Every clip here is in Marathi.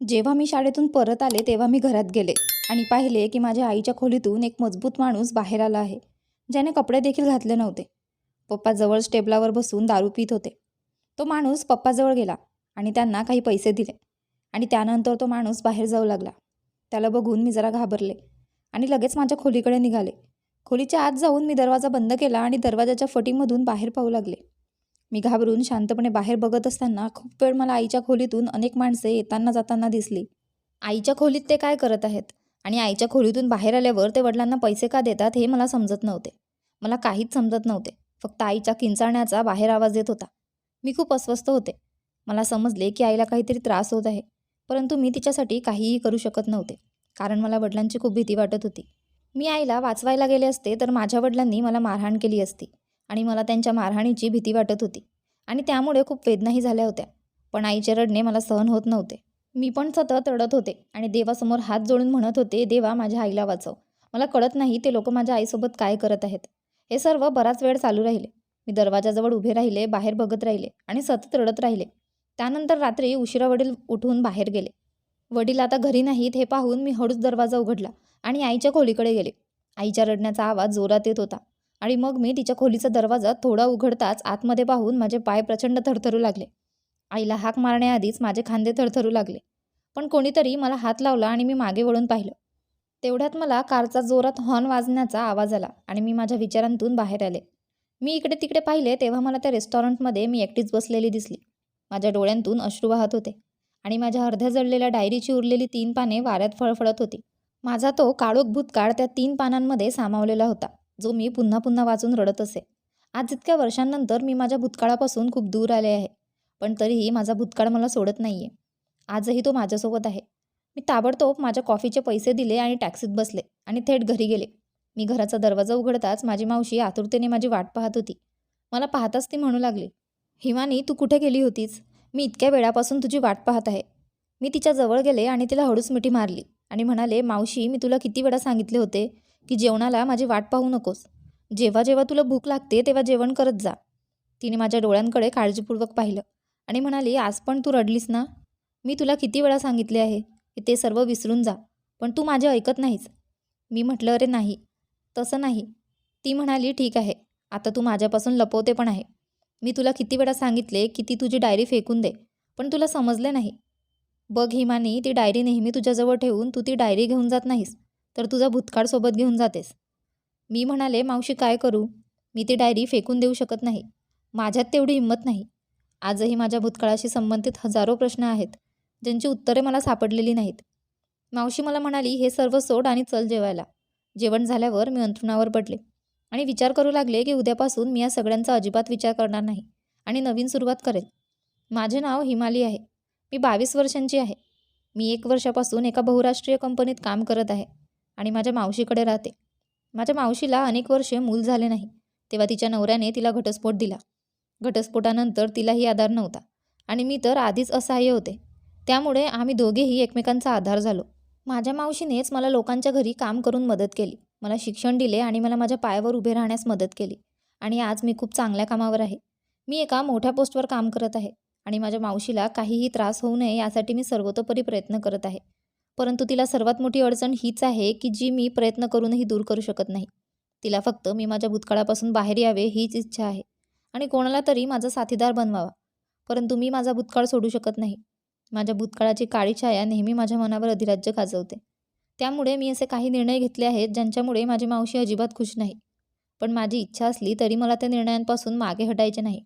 जेव्हा मी शाळेतून परत आले तेव्हा मी घरात गेले आणि पाहिले की माझ्या आईच्या खोलीतून एक मजबूत माणूस बाहेर आला आहे ज्याने कपडे देखील घातले नव्हते. पप्पा जवळच टेबलावर बसून दारू पित होते. तो माणूस पप्पाजवळ गेला आणि त्यांना काही पैसे दिले आणि त्यानंतर तो माणूस बाहेर जाऊ लागला. त्याला बघून मी जरा घाबरले आणि लगेच माझ्या खोलीकडे निघाले. खोलीच्या आत जाऊन मी दरवाजा बंद केला आणि दरवाजाच्या फटीमधून बाहेर पाहू लागले. मी घाबरून शांतपणे बाहेर बघत असताना खूप वेळ मला आईच्या खोलीतून अनेक माणसे येताना जाताना दिसली. आईच्या खोलीत ते काय करत आहेत? आणि आईच्या खोलीतून बाहेर आल्यावर ते वडिलांना पैसे का देतात हे मला समजत नव्हते. मला काहीच समजत नव्हते. फक्त आईच्या किंचाळण्याचा बाहेर आवाज येत होता. मी खूप अस्वस्थ होते. मला समजले की आईला काहीतरी त्रास होत आहे. परंतु मी तिच्यासाठी काहीही करू शकत नव्हते. कारण मला वडिलांची खूप भीती वाटत होती. मी आईला वाचवायला गेले असते तर माझ्या वडिलांनी मला मारहाण केली असती. आणि मला त्यांच्या मारहाणीची भीती वाटत होती. आणि त्यामुळे खूप वेदनाही झाल्या होत्या. पण आईचे रडणे मला सहन होत नव्हते. मी पण सतत रडत होते आणि देवासमोर हात जोडून म्हणत होते देवा माझ्या आईला वाचव. मला कळत नाही ते लोक माझ्या आईसोबत काय करत आहेत. हे सर्व बराच वेळ चालू राहिले. मी दरवाजाजवळ उभे राहिले बाहेर बघत राहिले आणि सतत रडत राहिले. त्यानंतर रात्री उशिरा वडील उठून बाहेर गेले. वडील आता घरी नाहीत हे पाहून मी हळूच दरवाजा उघडला आणि आईच्या खोलीकडे गेले. आईच्या रडण्याचा आवाज जोरात येत होता. आणि मग मी तिच्या खोलीचा दरवाजा थोडा उघडताच आतमध्ये पाहून माझे पाय प्रचंड थरथरू लागले. आईला हाक मारण्याआधीच माझे खांदे थरथरू लागले. पण कोणीतरी मला हात लावला आणि मी मागे वळून पाहिलं. तेवढ्यात मला कारचा जोरात हॉर्न वाजण्याचा आवाज आला आणि मी माझ्या विचारांतून बाहेर आले. मी इकडे तिकडे पाहिले तेव्हा मला त्या रेस्टॉरंटमध्ये मी एकटीच बसलेली दिसली. माझ्या डोळ्यांतून अश्रू वाहत होते आणि माझ्या अर्ध्या जळलेल्या डायरीची उरलेली तीन पाने वाऱ्यात फळफळत होती. माझा तो काळोख भूतकाळ त्या तीन पानांमध्ये सामावलेला होता. जो मी पुन्हा पुन्हा वाचून रडत असे. आज इतक्या वर्षांनंतर मी माझ्या भूतकाळापासून खूप दूर आले आहे पण तरीही माझा भूतकाळ मला सोडत नाही आहे आजही तो माझ्यासोबत आहे. मी ताबडतोब माझ्या कॉफीचे पैसे दिले आणि टॅक्सीत बसले आणि थेट घरी गेले. मी घराचा दरवाजा उघडताच माझी मावशी आतुरतेने माझी वाट पाहत होती. मला पाहताच ती म्हणू लागली हिमानी तू कुठे गेली होतीस? मी इतक्या वेळापासून तुझी वाट पाहत आहे. मी तिच्या जवळ गेले आणि तिला हळूच मिठी मारली आणि म्हणाले मावशी मी तुला किती वेळा सांगितले होते की जेवणाला माझी वाट पाहू नकोस. जेव्हा जेव्हा तुला भूक लागते तेव्हा जेवण करत जा. तिने माझ्या डोळ्यांकडे काळजीपूर्वक पाहिलं आणि म्हणाली आज पण तू रडलीस ना? मी तुला किती वेळा सांगितले आहे की ते सर्व विसरून जा पण तू माझे ऐकत नाहीस. मी म्हटलं अरे नाही तसं नाही. ती म्हणाली ठीक आहे आता तू माझ्यापासून लपवते पण आहे. मी तुला किती वेळा सांगितले की ती तुझी डायरी फेकून दे पण तुला समजले नाही. बघ हिमानी ती डायरी नेहमी तुझ्याजवळ ठेवून तू ती डायरी घेऊन जात नाहीस. तर तुझा भूतकाळ सोबत घेऊन जातेस. मी म्हणाले मावशी काय करू? मी ती डायरी फेकून देऊ शकत नाही. माझ्यात तेवढी हिंमत नाही. आजही माझ्या भूतकाळाशी संबंधित हजारो प्रश्न आहेत ज्यांची उत्तरे मला सापडलेली नाहीत. मावशी मला म्हणाली हे सर्व सोड आणि चल जेवायला. जेवण झाल्यावर मी अंथरुणावर पडले आणि विचार करू लागले की उद्यापासून मी या सगळ्यांचा अजिबात विचार करणार नाही आणि नवीन सुरुवात करेल माझे नाव हिमाली आहे. मी बावीस वर्षांची आहे. मी एक वर्षापासून एका बहुराष्ट्रीय कंपनीत काम करत आहे. आणि माझ्या मावशीकडे राहते. माझ्या मावशीला अनेक वर्षे मूल झाले नाही. तेव्हा तिच्या नवऱ्याने तिला घटस्फोट दिला. घटस्फोटानंतर तिलाही आधार नव्हता. आणि मी तर आधीच असहाय्य होते. त्यामुळे आम्ही दोघेही एकमेकांचा आधार झालो. माझ्या मावशीनेच मला लोकांच्या घरी काम करून मदत केली. मला शिक्षण दिले आणि मला माझ्या पायावर उभे राहण्यास मदत केली. आणि आज मी खूप चांगल्या कामावर आहे. मी एका मोठ्या पोस्टवर काम करत आहे. आणि माझ्या मावशीला काहीही त्रास होऊ नये यासाठी मी सर्वतोपरी प्रयत्न करत आहे. परंतु तिला सर्वात मोठी अडचण हीच आहे की जी मी प्रयत्न करूनही दूर करू शकत नाही. तिला फक्त मी माझ्या भूतकाळापासून बाहेर यावे हीच इच्छा आहे आणि कोणाला तरी माझा साथीदार बनवावा. परंतु मी माझा भूतकाळ सोडू शकत नाही. माझ्या भूतकाळाची काळी छाया नेहमी माझ्या मनावर अधिराज्य गाजवते त्यामुळे मी असे काही निर्णय घेतले आहेत ज्यांच्यामुळे माझी मावशी अजिबात खुश नाही. पण माझी इच्छा असली तरी मला त्या निर्णयांपासून मागे हटायचे नाही.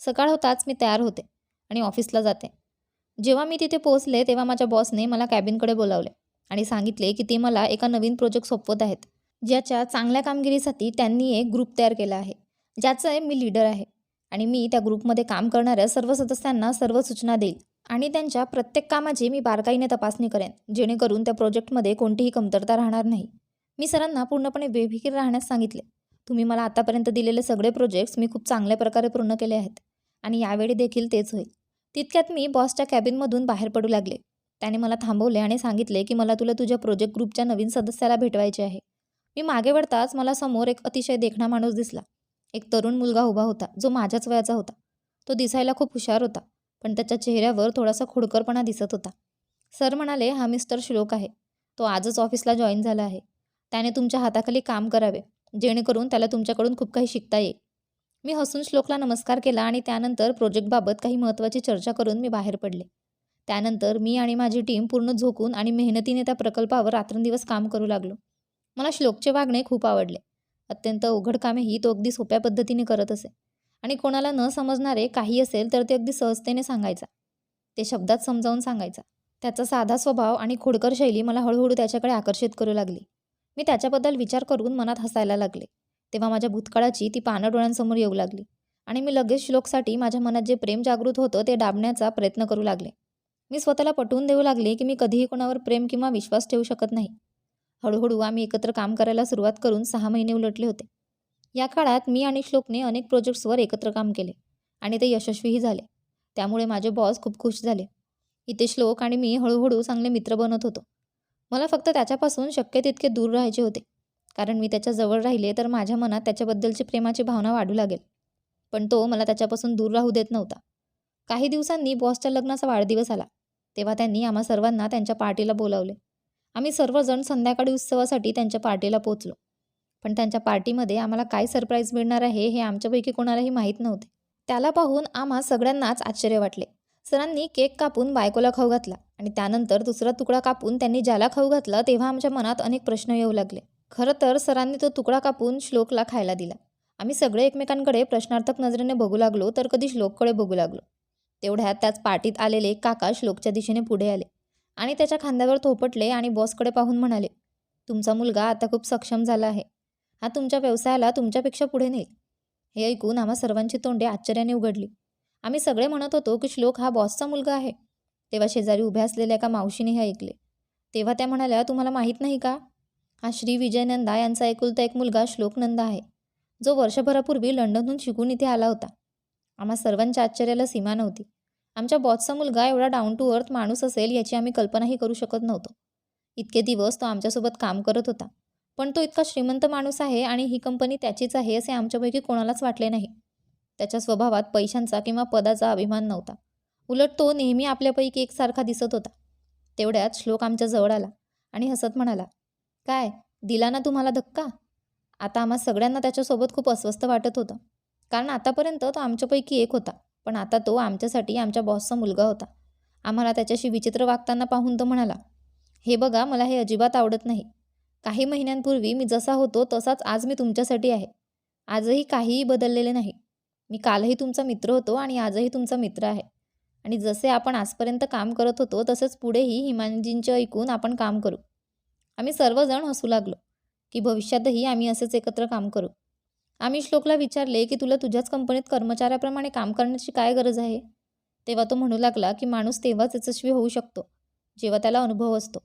सकाळ होताच मी तयार होते आणि ऑफिसला जाते. जेव्हा मी तिथे पोहोचले तेव्हा माझ्या बॉसने मला कॅबिनकडे बोलावले आणि सांगितले की ते मला एका नवीन प्रोजेक्ट सोपवत आहेत ज्याच्या चांगल्या कामगिरीसाठी त्यांनी एक ग्रुप तयार केला आहे ज्याचं मी लीडर आहे आणि मी त्या ग्रुपमध्ये काम करणाऱ्या सर्व सदस्यांना सर्व सूचना देईल आणि त्यांच्या प्रत्येक कामाची मी बारकाईने तपासणी करेन जेणेकरून त्या प्रोजेक्टमध्ये कोणतीही कमतरता राहणार नाही. मी सरांना पूर्णपणे बेफिकीर राहण्यास सांगितले. तुम्ही मला आतापर्यंत दिलेले सगळे प्रोजेक्ट्स मी खूप चांगल्या प्रकारे पूर्ण केले आहेत आणि यावेळी देखील तेच होईल. तितक्यात मी बॉसच्या कॅबिनमधून बाहेर पडू लागले. त्याने मला थांबवले आणि सांगितले की मला तुला तुझ्या प्रोजेक्ट ग्रुपच्या नवीन सदस्याला भेटवायचे आहे. मी मागे वळताच मला समोर एक अतिशय देखणा माणूस दिसला. एक तरुण मुलगा उभा होता जो माझ्याच वयाचा होता. तो दिसायला खूप हुशार होता पण त्याच्या चेहऱ्यावर थोडासा खोडकरपणा दिसत होता. सर म्हणाले हा मिस्टर श्लोक आहे. तो आजच ऑफिसला जॉईन झाला आहे. त्याने तुमच्या हाताखाली काम करावे. जेणेकरून त्याला तुमच्याकडून खूप काही शिकता येईल. मी हसून श्लोकला नमस्कार केला आणि त्यानंतर प्रोजेक्टबाबत काही महत्त्वाची चर्चा करून मी बाहेर पडले. त्यानंतर मी आणि माझी टीम पूर्ण झोकून आणि मेहनतीने त्या प्रकल्पावर रात्रंदिवस काम करू लागलो. मला श्लोकचे वागणे खूप आवडले. अत्यंत अवघड कामेही तो अगदी सोप्या पद्धतीने करत असे. आणि कोणाला न समजणारे काही असेल तर ते अगदी सहजतेने सांगायचा. ते शब्दात समजावून सांगायचा. त्याचा साधा स्वभाव आणि खोडकर शैली मला हळूहळू त्याच्याकडे आकर्षित करू लागली. मी त्याच्याबद्दल विचार करून मनात हसायला लागले. तेव्हा माझ्या भूतकाळाची ती पानं डोळ्यांसमोर येऊ लागली आणि मी लगेच श्लोकसाठी माझ्या मनात जे प्रेम जागृत होतं ते डाबण्याचा प्रयत्न करू लागले. मी स्वतःला पटवून देऊ लागले की मी कधीही कोणावर प्रेम किंवा विश्वास ठेवू शकत नाही. हळूहळू आम्ही एकत्र काम करायला सुरुवात करून सहा महिने उलटले होते. या काळात मी आणि श्लोकने अनेक प्रोजेक्ट्सवर एकत्र काम केले आणि ते यशस्वीही झाले. त्यामुळे माझे बॉस खूप खुश झाले. इथे श्लोक आणि मी हळूहळू चांगले मित्र बनत होतो. मला फक्त त्याच्यापासून शक्य तितके दूर राहायचे होते. कारण मी त्याच्याजवळ राहिले तर माझ्या मनात त्याच्याबद्दलची प्रेमाची भावना वाढू लागेल. पण तो मला त्याच्यापासून दूर राहू देत नव्हता. काही दिवसांनी बॉसच्या लग्नाचा वाढदिवस आला. तेव्हा त्यांनी आम्हा सर्वांना त्यांच्या पार्टीला बोलावले. आम्ही सर्वजण संध्याकाळी उत्सवासाठी त्यांच्या पार्टीला पोचलो. पण त्यांच्या पार्टीमध्ये आम्हाला काय सरप्राईज मिळणार आहे हे आमच्यापैकी कोणालाही माहीत नव्हते. त्याला पाहून आम्हा सगळ्यांनाच आश्चर्य वाटले. सरांनी केक कापून बायकोला खाऊ घातला आणि त्यानंतर दुसरा तुकडा कापून त्यांनी ज्याला खाऊ घातला तेव्हा आमच्या मनात अनेक प्रश्न येऊ लागले. खरं तर सरांनी तो तुकडा कापून श्लोकला खायला दिला. आम्ही सगळे एकमेकांकडे प्रश्नार्थक नजरेने बघू लागलो तर कधी श्लोककडे बघू लागलो. तेवढ्यात त्याच पाटीत आलेले एक काका श्लोकच्या दिशेने पुढे आले आणि त्याच्या खांद्यावर थोपटले आणि बॉसकडे पाहून म्हणाले तुमचा मुलगा आता खूप सक्षम झाला आहे. हा तुमच्या व्यवसायाला तुमच्यापेक्षा पुढे नेईल. हे ऐकून आम्हा सर्वांची तोंडे आश्चर्याने उघडली. आम्ही सगळे म्हणत होतो की श्लोक हा बॉसचा मुलगा आहे. तेव्हा शेजारी उभ्या असलेल्या एका मावशीने हे ऐकले. तेव्हा त्या म्हणाल्या तुम्हाला माहीत नाही का? हा श्री विजयनंदा यांचा एकुलता एक मुलगा श्लोक नंदा आहे. जो वर्षभरापूर्वी लंडनहून शिकून इथे आला होता. आम्हा सर्वांच्या आश्चर्याला सीमा नव्हती. आमच्या बॉसचा मुलगा एवढा डाऊन टू अर्थ माणूस असेल याची आम्ही कल्पनाही करू शकत नव्हतो. इतके दिवस तो आमच्यासोबत काम करत होता. पण तो इतका श्रीमंत माणूस आहे आणि ही कंपनी त्याचीच आहे असे आमच्यापैकी कोणालाच वाटले नाही. त्याच्या स्वभावात पैशांचा किंवा पदाचा अभिमान नव्हता. उलट तो नेहमी आपल्यापैकी एकसारखा दिसत होता. तेवढ्यात श्लोक आमच्या जवळ आला आणि हसत म्हणाला काय? दिला ना तुम्हाला धक्का? आता आम्हा सगळ्यांना त्याच्यासोबत खूप अस्वस्थ वाटत होतं. कारण आतापर्यंत तो आमच्यापैकी एक होता. पण आता तो आमच्यासाठी आमच्या बॉसचा मुलगा होता. आम्हाला त्याच्याशी विचित्र वागताना पाहून तो म्हणाला हे बघा मला हे अजिबात आवडत नाही. काही महिन्यांपूर्वी मी जसा होतो तसाच आज मी तुमच्यासाठी आहे. आजही काहीही बदललेले नाही. मी कालही तुमचा मित्र होतो आणि आजही तुमचा मित्र आहे. आणि जसे आपण आजपर्यंत काम करत होतो तसेच पुढेही हिमानजींचे ऐकून आपण काम करू. आम्ही सर्वजण हसू लागलो की भविष्यातही आम्ही असेच एकत्र काम करू. आम्ही श्लोकला विचारले की तुला तुझ्याच कंपनीत कर्मचाऱ्याप्रमाणे काम करण्याची काय गरज आहे? तेव्हा तो म्हणू लागला की माणूस तेव्हाच यशस्वी होऊ शकतो जेव्हा त्याला अनुभव असतो.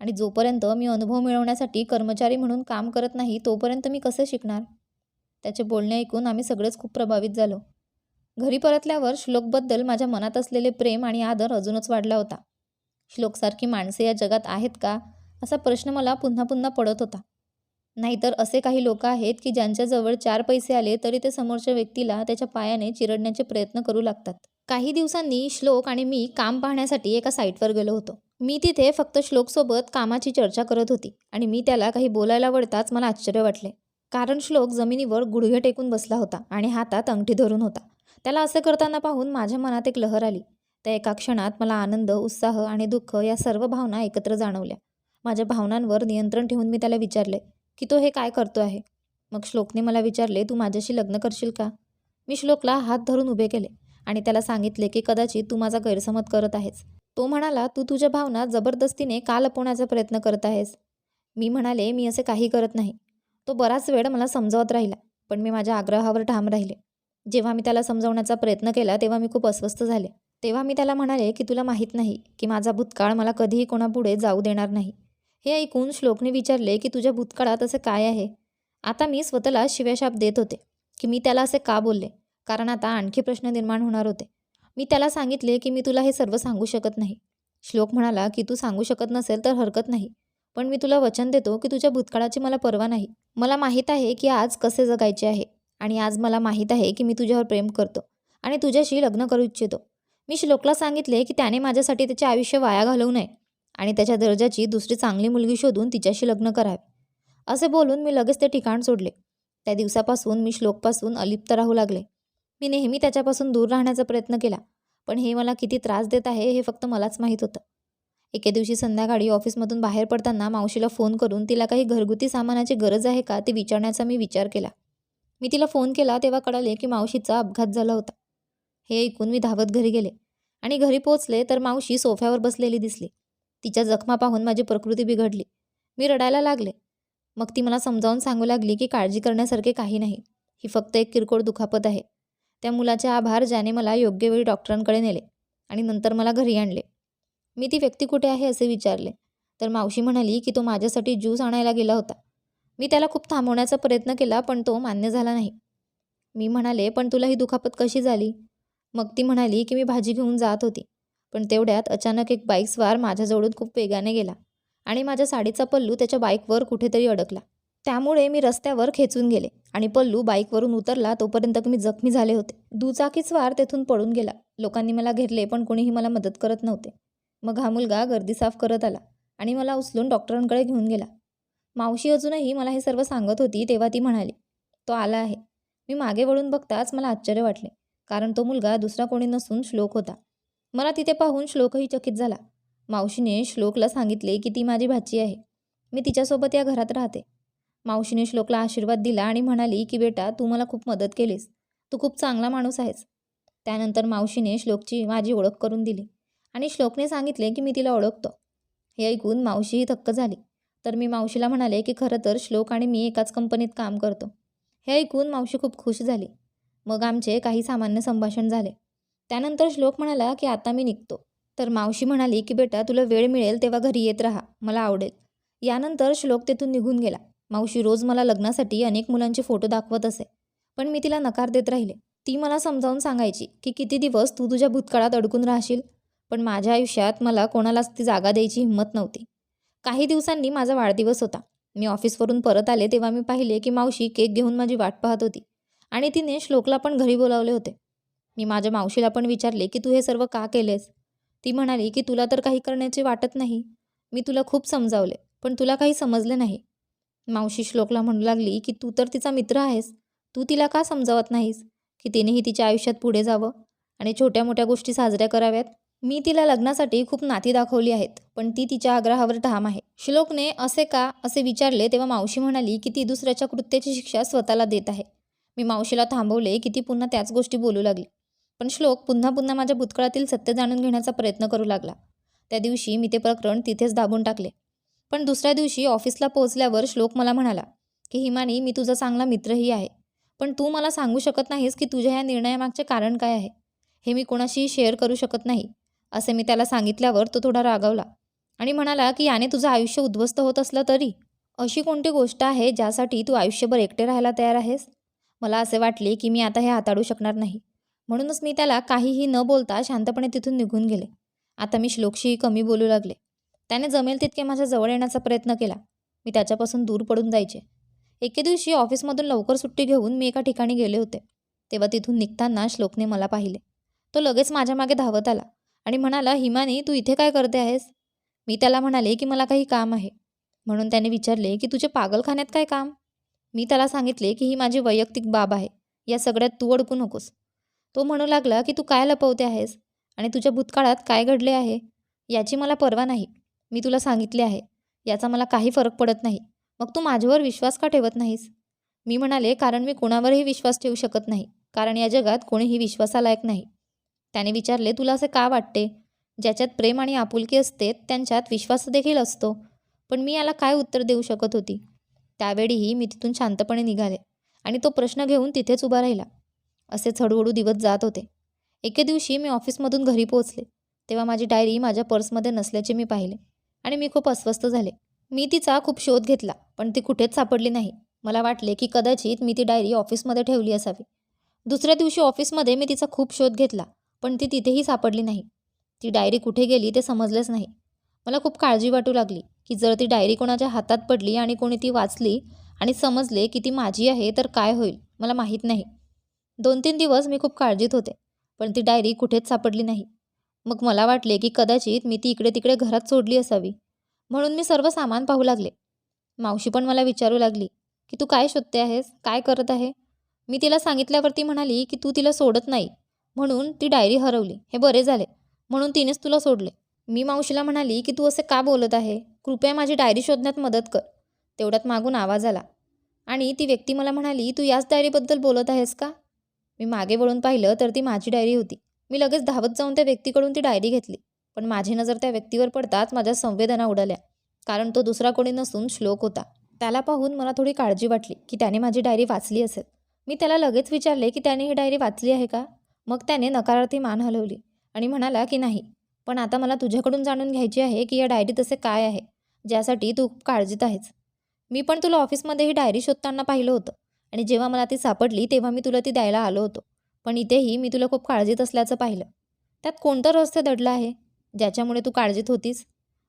आणि जोपर्यंत मी अनुभव मिळवण्यासाठी कर्मचारी म्हणून काम करत नाही तोपर्यंत मी कसे शिकणार? त्याचे बोलणे ऐकून आम्ही सगळेच खूप प्रभावित झालो. घरी परतल्यावर श्लोकबद्दल माझ्या मनात असलेले प्रेम आणि आदर अजूनच वाढला होता. श्लोकसारखी माणसे या जगात आहेत का? असा प्रश्न मला पुन्हा पुन्हा पडत होता. नाहीतर असे काही लोक आहेत की ज्यांच्याजवळ चार पैसे आले तरी ते समोरच्या व्यक्तीला त्याच्या पायाने चिरडण्याचे प्रयत्न करू लागतात. काही दिवसांनी श्लोक आणि मी काम पाहण्यासाठी एका साईटवर गेलो होतो. मी तिथे फक्त श्लोकसोबत कामाची चर्चा करत होती आणि मी त्याला काही बोलायला वळताच मला आश्चर्य वाटले. कारण श्लोक जमिनीवर गुडघे टेकून बसला होता आणि हातात अंगठी धरून होता. त्याला असे करताना पाहून माझ्या मनात एक लहर आली. त्या एका क्षणात मला आनंद उत्साह आणि दुःख या सर्व भावना एकत्र जाणवल्या. माझ्या भावनांवर नियंत्रण ठेवून मी त्याला विचारले की तो हे काय करतो आहे? मग श्लोकने मला विचारले तू माझ्याशी लग्न करशील का? मी श्लोकला हात धरून उभे केले आणि त्याला सांगितले की कदाचित तू माझा गैरसमज करत आहेस. तो म्हणाला तू तुझ्या भावना जबरदस्तीने का लपवण्याचा प्रयत्न करत आहेस? मी म्हणाले मी असे काही करत नाही. तो बराच वेळ मला समजावत राहिला पण मी माझ्या आग्रहावर ठाम राहिले. जेव्हा मी त्याला समजावण्याचा प्रयत्न केला तेव्हा मी खूप अस्वस्थ झाले. तेव्हा मी त्याला म्हणाले की तुला माहीत नाही की माझा भूतकाळ मला कधीही कोणापुढे जाऊ देणार नाही. हे ऐकून श्लोकने विचारले की तुझ्या भूतकाळात असे काय आहे? आता मी स्वतःला शिव्याशाप देत होते की मी त्याला असे का बोलले? कारण आता आणखी प्रश्न निर्माण होणार होते. मी त्याला सांगितले की मी तुला हे सर्व सांगू शकत नाही. श्लोक म्हणाला की तू सांगू शकत नसेल तर हरकत नाही. पण मी तुला वचन देतो की तुझ्या भूतकाळाची मला पर्वा नाही. मला माहीत आहे की आज कसे जगायचे आहे आणि आज मला माहीत आहे की मी तुझ्यावर प्रेम करतो आणि तुझ्याशी लग्न करू इच्छितो. मी श्लोकला सांगितले की त्याने माझ्यासाठी त्याचे आयुष्य वाया घालवू नये. आणि त्याच्या दर्जाची दुसरी चांगली मुलगी शोधून तिच्याशी लग्न करावे. असे बोलून मी लगेच ते ठिकाण सोडले. त्या दिवसापासून मी श्लोकपासून अलिप्त राहू लागले. मी नेहमी त्याच्यापासून दूर राहण्याचा प्रयत्न केला पण हे मला किती त्रास देत आहे हे फक्त मलाच माहीत होतं. एके दिवशी संध्याकाळी ऑफिसमधून बाहेर पडताना मावशीला फोन करून तिला काही घरगुती सामानाची गरज आहे का ते विचारण्याचा मी विचार केला. मी तिला फोन केला तेव्हा कळाले की मावशीचा अपघात झाला होता. हे ऐकून मी धावत घरी गेले आणि घरी पोचले तर मावशी सोफ्यावर बसलेली दिसली. तिच्या जखमा पाहून माझी प्रकृती बिघडली. मी रडायला लागले. मग ती मला समजावून सांगू लागली की काळजी करण्यासारखे काही नाही. ही फक्त एक किरकोळ दुखापत आहे. त्या मुलाचे आभार ज्याने मला योग्य वेळी डॉक्टरांकडे नेले आणि नंतर मला घरी आणले. मी ती व्यक्ती कुठे आहे असे विचारले. तर मावशी म्हणाली की तो माझ्यासाठी ज्यूस आणायला गेला होता. मी त्याला खूप थांबवण्याचा प्रयत्न केला पण तो मान्य झाला नाही. मी म्हणाले पण तुला ही दुखापत कशी झाली? मग ती म्हणाली की मी भाजी घेऊन जात होती. पण तेवढ्यात अचानक एक बाईकस्वार माझ्याजवळून खूप वेगाने गेला आणि माझ्या साडीचा पल्लू त्याच्या बाईकवर कुठेतरी अडकला. त्यामुळे मी रस्त्यावर खेचून गेले आणि पल्लू बाईकवरून उतरला तोपर्यंत मी जखमी झाले होते. दुचाकीस्वार तेथून पळून गेला. लोकांनी मला घेरले पण कोणीही मला मदत करत नव्हते. मग हा मुलगा गर्दी साफ करत आला आणि मला उचलून डॉक्टरांकडे घेऊन गेला. मावशी अजूनही मला हे सर्व सांगत होती तेव्हा ती म्हणाली तो आला आहे. मी मागे वळून बघताच मला आश्चर्य वाटले कारण तो मुलगा दुसरा कोणी नसून श्लोक होता. मला तिथे पाहून श्लोकही चकित झाला. मावशीने श्लोकला सांगितले की ती माझी भाची आहे. मी तिच्यासोबत या घरात राहते. मावशीने श्लोकला आशीर्वाद दिला आणि म्हणाली की बेटा तू मला खूप मदत केलीस. तू खूप चांगला माणूस आहेस. त्यानंतर मावशीने श्लोकची माझी ओळख करून दिली आणि श्लोकने सांगितले की मी तिला ओळखतो. हे ऐकून मावशीही थक्क झाली. तर मी मावशीला म्हणाले की खरं तर श्लोक आणि मी एकाच कंपनीत काम करतो. हे ऐकून मावशी खूप खुश झाली. मग आमचे काही सामान्य संभाषण झाले. त्यानंतर श्लोक म्हणाला की आता मी निघतो. तर मावशी म्हणाली की बेटा तुला वेळ मिळेल तेव्हा घरी येत राहा मला आवडेल. यानंतर श्लोक तेथून निघून गेला. मावशी रोज मला लग्नासाठी अनेक मुलांचे फोटो दाखवत असे पण मी तिला नकार देत राहिले. ती मला समजावून सांगायची की किती दिवस तू तुझ्या भूतकाळात अडकून राहशील? पण माझ्या आयुष्यात मला कोणालाच ती जागा द्यायची हिंमत नव्हती. काही दिवसांनी माझा वाढदिवस होता. मी ऑफिसवरून परत आले तेव्हा मी पाहिले की मावशी केक घेऊन माझी वाट पाहत होती आणि तिने श्लोकला पण घरी बोलावले होते. मी माझ्या मावशीला पण विचारले की तू हे सर्व का केलेस? ती म्हणाली की तुला तर काही करण्याचे वाटत नाही. मी तुला खूप समजावले पण तुला काही समजले नाही. मावशी श्लोकला म्हणू लागली की तू तर तिचा मित्र आहेस. तू तिला का समजावत नाहीस? की तिनेही तिच्या आयुष्यात पुढे जावं आणि छोट्या मोठ्या गोष्टी साजऱ्या कराव्यात. मी तिला लग्नासाठी खूप नाती दाखवली आहेत पण ती तिच्या आग्रहावर ठाम आहे. श्लोकने असे का असे विचारले तेव्हा मावशी म्हणाली की ती दुसऱ्याच्या कृत्याची शिक्षा स्वतःला देत आहे. मी मावशीला थांबवले की ती पुन्हा त्याच गोष्टी बोलू लागली. पण श्लोक पुन्हा पुन्हा माझ्या भूतकाळातील सत्य जाणून घेण्याचा प्रयत्न करू लागला. त्या दिवशी मी ते प्रकरण तिथेच दाबून टाकले. पण दुसऱ्या दिवशी ऑफिसला पोहोचल्यावर श्लोक मला म्हणाला की हिमानी मी तुझा चांगला मित्रही आहे. पण तू मला सांगू शकत नाहीस की तुझ्या या निर्णयामागचे कारण काय आहे. हे मी कोणाशीही शेअर करू शकत नाही. असे मी त्याला सांगितल्यावर तो थोडा रागावला आणि म्हणाला की याने तुझं आयुष्य उद्ध्वस्त होत असलं तरी? अशी कोणती गोष्ट आहे ज्यासाठी तू आयुष्यभर एकटे राहायला तयार आहेस? मला असे वाटले की मी आता हे हाताळू शकणार नाही. म्हणूनच मी त्याला काहीही न बोलता शांतपणे तिथून निघून गेले. आता मी श्लोकशीही कमी बोलू लागले. त्याने जमेल तितके माझ्या जवळ येण्याचा प्रयत्न केला. मी त्याच्यापासून दूर पडून जायचे. एके दिवशी ऑफिसमधून लवकर सुट्टी घेऊन मी एका ठिकाणी गेले होते. तेव्हा तिथून निघताना श्लोकने मला पाहिले. तो लगेच माझ्या मागे धावत आला आणि म्हणाला हिमानी तू इथे काय करते आहेस? मी त्याला म्हणाले की मला काही काम आहे. म्हणून त्याने विचारले की तुझे पागलखान्यात काय काम? मी त्याला सांगितले की ही माझी वैयक्तिक बाब आहे. या सगळ्यात तू अडकू नकोस. तो म्हणू लागला की तू काय लपवते आहेस? आणि तुझ्या भूतकाळात काय घडले आहे? याची मला पर्वा नाही. मी तुला सांगितले आहे. याचा मला काही फरक पडत नाही. मग तू माझ्यावर विश्वास का ठेवत नाहीस? मी म्हणाले कारण मी कोणावरही विश्वास ठेवू शकत नाही. कारण या जगात कोणीही विश्वासालायक नाही. त्याने विचारले तुला असे का वाटते? ज्याच्यात प्रेम आणि आपुलकी असते त्यांच्यात विश्वास देखील असतो. पण मी याला काय उत्तर देऊ शकत होती? त्यावेळीही मी तिथून शांतपणे निघाले आणि तो प्रश्न घेऊन तिथेच उभा राहिला. असेच हळूहळू दिवस जात होते. एके दिवशी मी ऑफिसमधून घरी पोहोचले. तेव्हा माझी डायरी माझ्या पर्समध्ये नसल्याचे मी पाहिले आणि मी खूप अस्वस्थ झाले. मी तिचा खूप शोध घेतला पण ती कुठेच सापडली नाही. मला वाटले की कदाचित मी ती डायरी ऑफिसमध्ये ठेवली असावी. दुसऱ्या दिवशी ऑफिसमध्ये मी तिचा खूप शोध घेतला पण ती तिथेही सापडली नाही. ती डायरी कुठे गेली ते समजलेच नाही. मला खूप काळजी वाटू लागली की जर ती डायरी कोणाच्या हातात पडली आणि कोणी ती वाचली आणि समजले की ती माझी आहे तर काय होईल मला माहीत नाही. दोन तीन दिवस मी खूप काळजीत होते पण ती डायरी कुठेच सापडली नाही. मग मला वाटले की कदाचित मी ती इकडे तिकडे घरात सोडली असावी. म्हणून मी सर्व सामान पाहू लागले. मावशी पण मला विचारू लागली की तू काय शोधते आहेस? काय करत आहे? मी तिला सांगितल्यावरती म्हणाली की तू तिला सोडत नाही. म्हणून ती डायरी हरवली. हे बरे झाले. म्हणून तिनेच तुला सोडले. मी मावशीला म्हणाली की तू असे का बोलत आहे? कृपया माझी डायरी शोधण्यात मदत कर. तेवढ्यात मागून आवाज आला. आणि ती व्यक्ती मला म्हणाली तू याच डायरीबद्दल बोलत आहेस का? मी मागे वळून पाहिलं तर ती माझी डायरी होती. मी लगेच धावत जाऊन त्या व्यक्तीकडून ती डायरी घेतली. पण माझी नजर त्या व्यक्तीवर पडताच माझ्या संवेदना उडाल्या. कारण तो दुसरा कोणी नसून श्लोक होता. त्याला पाहून मला थोडी काळजी वाटली की त्याने माझी डायरी वाचली असेल. मी त्याला लगेच विचारले की त्याने ही डायरी वाचली आहे का? मग त्याने नकारार्थी मान हलवली आणि म्हणाला की नाही. पण आता मला तुझ्याकडून जाणून घ्यायची आहे की या डायरीत असे काय आहे ज्यासाठी तू खूप काळजीत आहेस. मी पण तुला ऑफिसमध्ये ही डायरी शोधताना पाहिलं होतं. आणि जेव्हा मला ती सापडली तेव्हा मी तुला ती द्यायला आलो होतो. पण इथेही मी तुला खूप काळजीत असल्याचं पाहिलं. त्यात कोणतं रहस्य दडलं आहे? ज्याच्यामुळे तू काळजीत होतीस?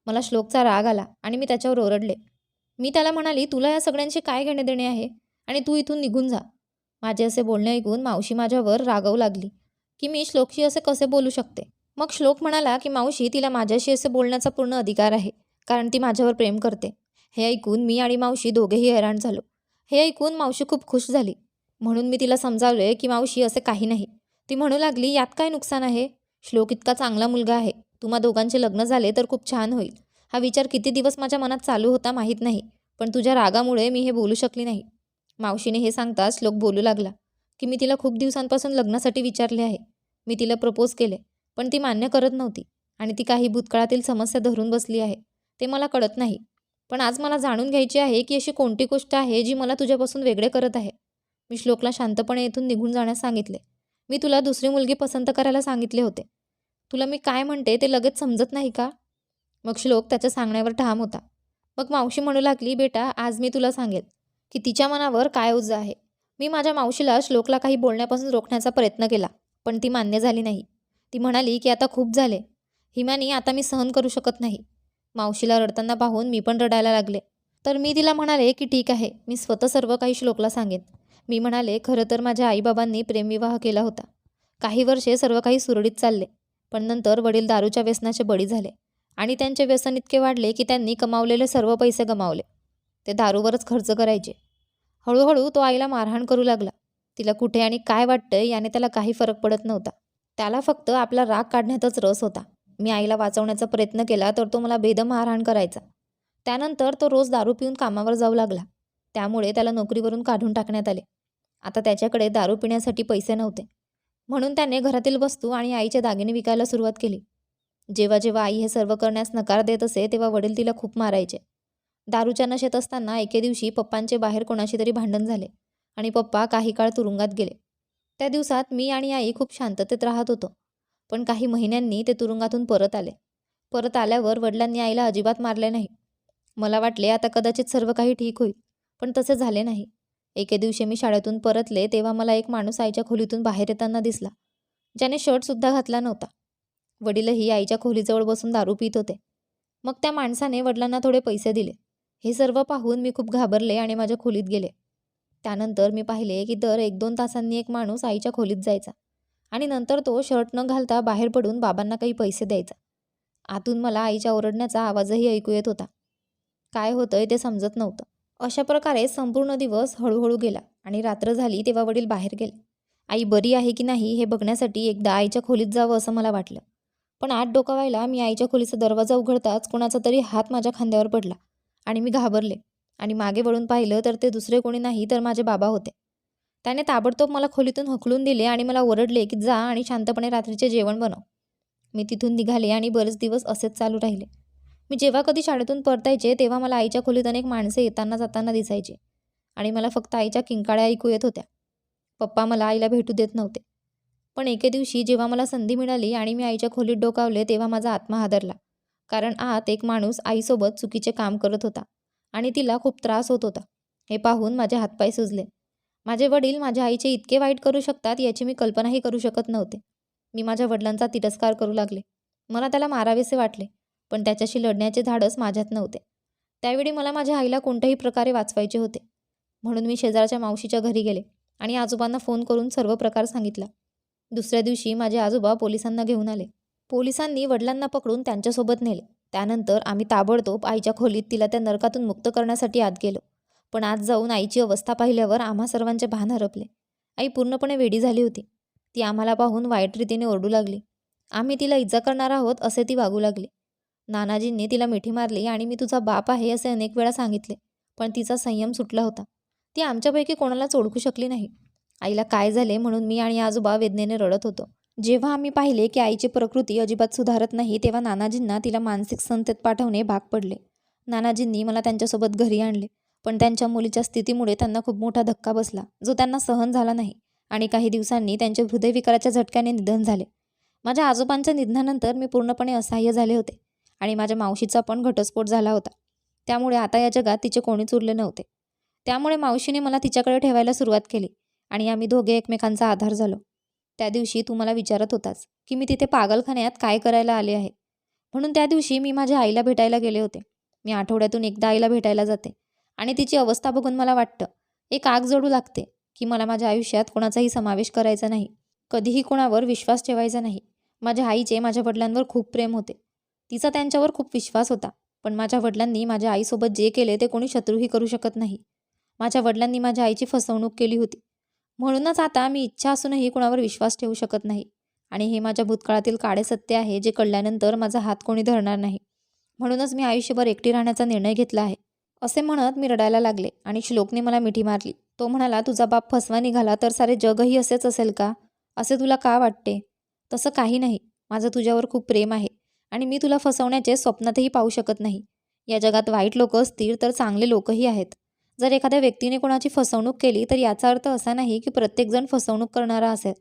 मला श्लोकचा राग आला आणि मी त्याच्यावर ओरडले. मी त्याला म्हणाली तुला या सगळ्यांशी काय घेणे देणे आहे? आणि तू इथून निघून जा. माझे असे बोलणे ऐकून मावशी माझ्यावर रागवू लागली की मी श्लोकशी असे कसे बोलू शकते? मग श्लोक म्हणाला की मावशी तिला माझ्याशी असे बोलण्याचा पूर्ण अधिकार आहे कारण ती माझ्यावर प्रेम करते. हे ऐकून मी आणि मावशी दोघेही हैराण झालो. हे ऐकून मावशी खूप खुश झाली. म्हणून मी तिला समजावले की मावशी असे काही नाही. ती म्हणू लागली यात काय नुकसान आहे? श्लोक इतका चांगला मुलगा आहे. तुम्हा दोघांचे लग्न झाले तर खूप छान होईल. हा विचार किती दिवस माझ्या मनात चालू होता माहीत नाही पण तुझ्या रागामुळे मी हे बोलू शकली नाही. मावशीने हे सांगताच श्लोक बोलू लागला की मी तिला खूप दिवसांपासून लग्नासाठी विचारले आहे. मी तिला प्रपोज केले पण ती मान्य करत नव्हती आणि ती काही भूतकाळातील समस्या धरून बसली आहे. ते मला कळत नाही. पण आज मला जाणून घ्यायची आहे की अशी कोणती गोष्ट आहे जी मला तुझ्यापासून वेगळे करत आहे? मी श्लोकला शांतपणे येथून निघून जाण्यास सांगितले. मी तुला दुसरी मुलगी पसंत करायला सांगितले होते. तुला मी काय म्हणते ते लगेच समजत नाही का? मग श्लोक त्याच्या सांगण्यावर ठाम होता. मग मावशी म्हणू लागली बेटा आज मी तुला सांगेल की तिच्या मनावर काय ओझं आहे. मी माझ्या मावशीला श्लोकला काही बोलण्यापासून रोखण्याचा प्रयत्न केला पण ती मान्य झाली नाही. ती म्हणाली की आता खूप झाले. हिमानी आता मी सहन करू शकत नाही. मावशीला रडताना पाहून मी पण रडायला लागले. तर मी तिला म्हणाले की ठीक आहे मी स्वतः सर्व काही श्लोकला सांगेन. मी म्हणाले खरं तर माझ्या आईबाबांनी प्रेमविवाह केला होता. काही वर्षे सर्व काही सुरळीत चालले पण नंतर वडील दारूच्या व्यसनाचे बळी झाले आणि त्यांचे व्यसन इतके वाढले की त्यांनी कमावलेले सर्व पैसे गमावले. ते दारूवरच खर्च करायचे. हळूहळू तो आईला मारहाण करू लागला. तिला कुठे आणि काय वाटतं याने त्याला काही फरक पडत नव्हता. त्याला फक्त आपला राग काढण्यातच रस होता. मी आईला वाचवण्याचा प्रयत्न केला तर तो मला बेदम मारहाण करायचा. त्यानंतर तो रोज दारू पिऊन कामावर जाऊ लागला. त्यामुळे त्याला नोकरीवरून काढून टाकण्यात आले. आता त्याच्याकडे दारू पिण्यासाठी पैसे नव्हते. म्हणून त्याने घरातील वस्तू आणि आईचे दागिने विकायला सुरुवात केली. जेव्हा जेव्हा आई हे सर्व करण्यास नकार देत असे तेव्हा वडील तिला खूप मारायचे. दारूच्या नशेत असताना एके दिवशी पप्पांचे बाहेर कोणाशी तरी भांडण झाले आणि पप्पा काही काळ तुरुंगात गेले. त्या दिवसात मी आणि आई खूप शांततेत राहत होतो. पण काही महिन्यांनी ते तुरुंगातून परत आले. परत आल्यावर वडिलांनी आईला अजिबात मारले नाही. मला वाटले आता कदाचित सर्व काही ठीक होईल पण तसे झाले नाही. एके दिवशी मी शाळेतून परतले तेव्हा मला एक माणूस आईच्या खोलीतून बाहेर येताना दिसला. ज्याने शर्टसुद्धा घातला नव्हता. वडीलही आईच्या खोलीजवळ बसून दारू पित होते. मग त्या माणसाने वडिलांना थोडे पैसे दिले. हे सर्व पाहून मी खूप घाबरले आणि माझ्या खोलीत गेले. त्यानंतर मी पाहिले की दर एक दोन तासांनी एक माणूस आईच्या खोलीत जायचा. आणि नंतर तो शर्ट न घालता बाहेर पडून बाबांना काही पैसे द्यायचा. आतून मला आईच्या ओरडण्याचा आवाजही ऐकू येत होता. काय होतंय ते समजत नव्हतं. अशा प्रकारे संपूर्ण दिवस हळूहळू गेला आणि रात्र झाली तेव्हा वडील बाहेर गेले. आई बरी आहे की नाही हे बघण्यासाठी एकदा आईच्या खोलीत जावं असं मला वाटलं. पण आत डोकावायला मी आईच्या खोलीचा दरवाजा उघडताच कोणाचा तरी हात माझ्या खांद्यावर पडला आणि मी घाबरले. आणि मागे वळून पाहिलं तर ते दुसरे कोणी नाही तर माझे बाबा होते. त्याने ताबडतोब मला खोलीतून हकलून दिले आणि मला ओरडले की जा आणि शांतपणे रात्रीचे जेवण बनव. मी तिथून निघाले आणि बरेच दिवस असेच चालू राहिले. मी जेव्हा कधी शाळेतून परतायचे तेव्हा मला आईच्या खोलीत अनेक माणसे येताना जाताना दिसायचे आणि मला फक्त आईच्या किंकाळ्या ऐकू येत होत्या. पप्पा मला आईला भेटू देत नव्हते. पण एके दिवशी जेव्हा मला संधी मिळाली आणि मी आईच्या खोलीत डोकावले तेव्हा माझा आत्मा हादरला. कारण आत एक माणूस आईसोबत चुकीचे काम करत होता आणि तिला खूप त्रास होत होता. हे पाहून माझे हातपाय सुजले. माझे वडील माझ्या आईचे इतके वाईट करू शकतात याची मी कल्पनाही करू शकत नव्हते. मी माझ्या वडिलांचा तिरस्कार करू लागले. मला त्याला मारावेसे वाटले पण त्याच्याशी लढण्याचे धाडस माझ्यात नव्हते. त्यावेळी मला माझ्या आईला कोणत्याही प्रकारे वाचवायचे होते. म्हणून मी शेजारच्या मावशीच्या घरी गेले आणि आजोबांना फोन करून सर्व प्रकार सांगितला. दुसऱ्या दिवशी माझे आजोबा पोलिसांना घेऊन आले. पोलिसांनी वडिलांना पकडून त्यांच्यासोबत नेले. त्यानंतर आम्ही ताबडतोब आईच्या खोलीत तिला त्या नरकातून मुक्त करण्यासाठी आत गेलो. पण आज जाऊन आईची अवस्था पाहिल्यावर आम्हा सर्वांचे भान हरपले. आई पूर्णपणे वेडी झाली होती. ती आम्हाला पाहून वाईट रीतीने ओरडू लागली. आम्ही तिला इजा करणार आहोत असे ती वागू लागली. नानाजींनी तिला मिठी मारली आणि मी तुझा बाप आहे असे अनेक वेळा सांगितले पण तिचा संयम सुटला होता. ती आमच्यापैकी कोणालाच ओळखू शकली नाही. आईला काय झाले म्हणून मी आणि आजोबा वेदनेने रडत होतो. जेव्हा आम्ही पाहिले की आईची प्रकृती अजिबात सुधारत नाही तेव्हा नानाजींना तिला मानसिक संतेत पाठवणे भाग पडले. नानाजींनी मला त्यांच्यासोबत घरी आणले. पण त्यांच्या मुलीच्या स्थितीमुळे त्यांना खूप मोठा धक्का बसला जो त्यांना सहन झाला नाही आणि काही दिवसांनी त्यांचे हृदयविकाराच्या झटक्याने निधन झाले. माझ्या आजोबांच्या निधनानंतर मी पूर्णपणे असहाय्य झाले होते आणि माझ्या मावशीचा पण घटस्फोट झाला होता. त्यामुळे आता या जगात तिचे कोणीच उरले नव्हते. त्यामुळे मावशीने मला तिच्याकडे ठेवायला सुरुवात केली आणि आम्ही दोघे एकमेकांचा आधार झालो. त्या दिवशी तू मला विचारत होतास की मी तिथे पागलखान्यात काय करायला आले आहे? म्हणून त्या दिवशी मी माझ्या आईला भेटायला गेले होते. मी आठवड्यातून एकदा आईला भेटायला जाते. आणि तिची अवस्था बघून मला वाटतं. एक आग जडू लागते की मला माझ्या आयुष्यात कोणाचाही समावेश करायचा नाही. कधीही कोणावर विश्वास ठेवायचा नाही. माझ्या आईचे माझ्या वडिलांवर खूप प्रेम होते. तिचा त्यांच्यावर खूप विश्वास होता पण माझ्या वडिलांनी माझ्या आईसोबत जे केले ते कोणी शत्रूही करू शकत नाही. माझ्या वडिलांनी माझ्या आईची फसवणूक केली होती. म्हणूनच आता मी इच्छा असूनही कोणावर विश्वास ठेवू शकत नाही. आणि हे माझ्या भूतकाळातील काळे सत्य आहे जे कळल्यानंतर माझा हात कोणी धरणार नाही. म्हणूनच मी आयुष्यभर एकटी राहण्याचा निर्णय घेतला आहे. असे म्हणत मी रडायला लागले आणि श्लोकने मला मिठी मारली. तो म्हणाला तुझा बाप फसवा निघाला तर सारे जगही असेच असेल का? असे तुला का वाटते? तसं काही नाही. माझं तुझ्यावर खूप प्रेम आहे आणि मी तुला फसवण्याचे स्वप्नातही पाहू शकत नाही. या जगात वाईट लोक असतील तर चांगले लोकही आहेत. जर एखाद्या व्यक्तीने कोणाची फसवणूक केली तर याचा अर्थ असा नाही की प्रत्येकजण फसवणूक करणारा असेल.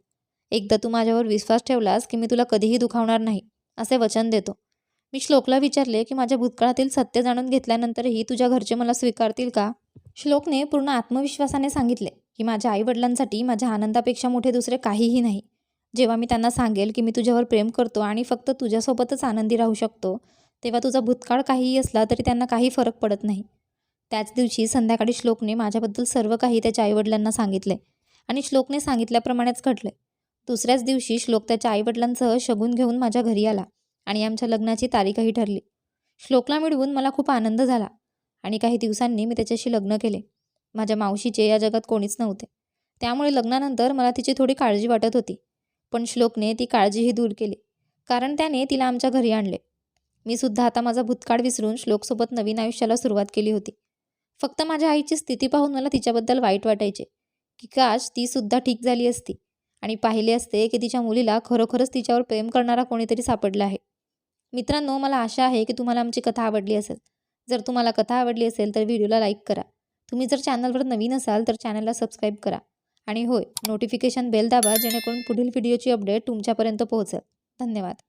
एकदा तू माझ्यावर विश्वास ठेवलास की मी तुला कधीही दुखावणार नाही असे वचन देतो. मी श्लोकला विचारले की माझ्या भूतकाळातील सत्य जाणून घेतल्यानंतरही तुझ्या घरचे मला स्वीकारतील का? श्लोकने पूर्ण आत्मविश्वासाने सांगितले की माझ्या आईवडिलांसाठी माझ्या आनंदापेक्षा मोठे दुसरे काहीही नाही. जेव्हा मी त्यांना सांगेल की मी तुझ्यावर प्रेम करतो आणि फक्त तुझ्यासोबतच आनंदी राहू शकतो तेव्हा तुझा भूतकाळ काहीही असला तरी त्यांना काही फरक पडत नाही. त्याच दिवशी संध्याकाळी श्लोकने माझ्याबद्दल सर्व काही त्याच्या आईवडिलांना सांगितले आणि श्लोकने सांगितल्याप्रमाणेच घडले. दुसऱ्याच दिवशी श्लोक त्याच्या आईवडिलांसह शगून घेऊन माझ्या घरी आला. आणि आमच्या लग्नाची तारीखही ठरली. श्लोकला मिळवून मला खूप आनंद झाला आणि काही दिवसांनी मी त्याच्याशी लग्न केले. माझ्या मावशीचे या जगात कोणीच नव्हते. त्यामुळे लग्नानंतर मला तिची थोडी काळजी वाटत होती. पण श्लोकने ती काळजीही दूर केली कारण त्याने तिला आमच्या घरी आणले. मी सुद्धा आता माझा भूतकाळ विसरून श्लोकसोबत नवीन आयुष्याला सुरुवात केली होती. फक्त माझ्या आईची स्थिती पाहून मला तिच्याबद्दल वाईट वाटायचे की काश ती सुद्धा ठीक झाली असती आणि पाहिले असते की तिच्या मुलीला खरोखरच तिच्यावर प्रेम करणारा कोणीतरी सापडला आहे. मित्रांनो मला आशा आहे की तुम्हाला आमची कथा आवडली असेल. जर तुम्हाला कथा आवडली असेल तर व्हिडिओला लाईक करा. तुम्ही जर चॅनलवर नवीन असाल तर चॅनलला सबस्क्राईब करा. आणि होय नोटिफिकेशन बेल दाबा जेणेकरून पुढील व्हिडिओची अपडेट तुमच्यापर्यंत पोहोचेल. धन्यवाद.